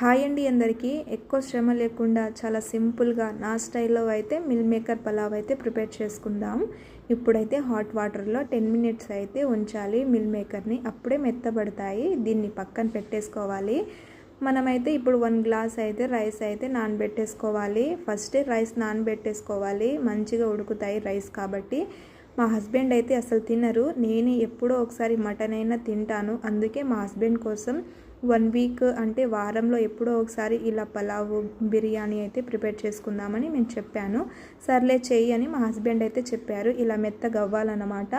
Hi అండి అందరికీ. ఎక్కువ శ్రమ లేకుండా చాలా సింపుల్గా నా స్టైల్లో అయితే మిల్ మేకర్ పలావ్ అయితే ప్రిపేర్ చేసుకుందాం. ఇప్పుడైతే హాట్ వాటర్లో టెన్ మినిట్స్ అయితే ఉంచాలి మిల్ మేకర్ని. అప్పుడే మెత్తబడతాయి. దీన్ని పక్కన పెట్టేసుకోవాలి. మనమైతే ఇప్పుడు వన్ గ్లాస్ అయితే రైస్ అయితే నానబెట్టేసుకోవాలి. First rice నానబెట్టేసుకోవాలి. మంచిగా ఉడుకుతాయి రైస్ కాబట్టి. మా హస్బెండ్ అయితే అసలు తినరు. నేను ఎప్పుడో ఒకసారి మటన్ అయినా తింటాను. అందుకే మా హస్బెండ్ కోసం వన్ వీక్ అంటే వారంలో ఎప్పుడో ఒకసారి ఇలా పలావ్ బిర్యానీ అయితే ప్రిపేర్ చేసుకుందామని నేను చెప్పాను. సర్లే చెయ్యి అని మా హస్బెండ్ అయితే చెప్పారు. ఇలా మెత్తగా అవ్వాలన్నమాట.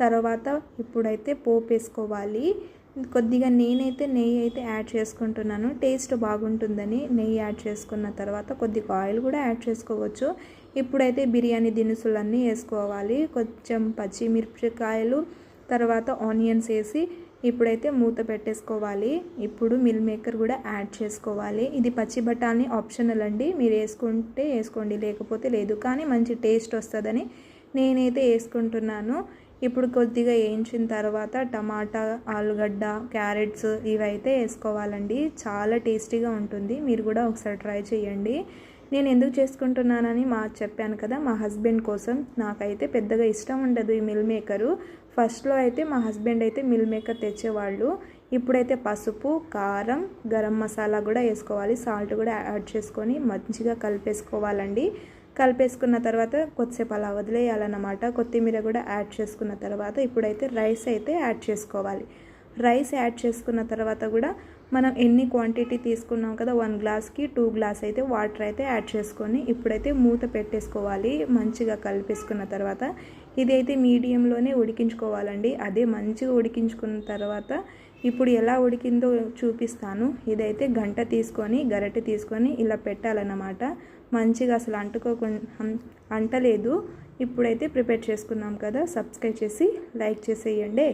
తర్వాత ఇప్పుడైతే పోపు వేసుకోవాలి. కొద్దిగా నేనైతే నెయ్యి అయితే యాడ్ చేసుకుంటున్నాను. టేస్ట్ బాగుంటుందని నెయ్యి యాడ్ చేసుకున్న తర్వాత కొద్దిగా ఆయిల్ కూడా యాడ్ చేసుకోవచ్చు. ఇప్పుడైతే బిర్యానీ దినుసులన్నీ వేసుకోవాలి. కొంచెం పచ్చిమిరపకాయలు తర్వాత ఆనియన్స్ వేసి ఇప్పుడైతే మూత పెట్టేసుకోవాలి. ఇప్పుడు మిల్ మేకర్ కూడా యాడ్ చేసుకోవాలి. ఇది పచ్చి బఠానీ ఆప్షనల్ అండి. మీరు వేసుకుంటే వేసుకోండి లేకపోతే లేదు. కానీ మంచి టేస్ట్ వస్తుందని నేనైతే వేసుకుంటున్నాను. ఇప్పుడు కొద్దిగా వేయించిన తర్వాత టమాటా ఆలుగడ్డ క్యారెట్స్ ఇవైతే వేసుకోవాలండి. చాలా టేస్టీగా ఉంటుంది. మీరు కూడా ఒకసారి ట్రై చేయండి. నేను ఎందుకు చేసుకుంటున్నానని మా చెప్పాను కదా మా హస్బెండ్ కోసం. నాకైతే పెద్దగా ఇష్టం ఉండదు ఈ మిల్ మేకరు. ఫస్ట్లో అయితే మా హస్బెండ్ అయితే మిల్ మేకర్ తెచ్చేవాళ్ళు. ఇప్పుడైతే పసుపు కారం గరం మసాలా కూడా వేసుకోవాలి. సాల్ట్ కూడా యాడ్ చేసుకొని మంచిగా కలిపేసుకోవాలండి. కలిపేసుకున్న తర్వాత కొద్దిసేపు అలా వదిలేయాలన్నమాట. కొత్తిమీర కూడా యాడ్ చేసుకున్న తర్వాత ఇప్పుడైతే రైస్ అయితే యాడ్ చేసుకోవాలి. రైస్ యాడ్ చేసుకున్న తర్వాత కూడా మనం ఎన్ని క్వాంటిటీ తీసుకున్నాం కదా వన్ గ్లాస్కి టూ గ్లాస్ అయితే వాటర్ అయితే యాడ్ చేసుకొని ఇప్పుడైతే మూత పెట్టేసుకోవాలి మంచిగా కలిపేసుకున్న తర్వాత. ఇదైతే మీడియంలోనే ఉడికించుకోవాలండి. అదే మంచిగా ఉడికించుకున్న తర్వాత ఇప్పుడు ఎలా ఉడికిందో చూపిస్తాను. ఇదైతే గంట తీసుకొని గరిటె తీసుకొని ఇలా పెట్టాలన్నమాట. మంచిగా అసలు అంటుకోకుండా అంటలేదు. ఇప్పుడైతే ప్రిపేర్ చేసుకున్నాం కదా సబ్స్క్రైబ్ చేసి లైక్ చేసేయండి.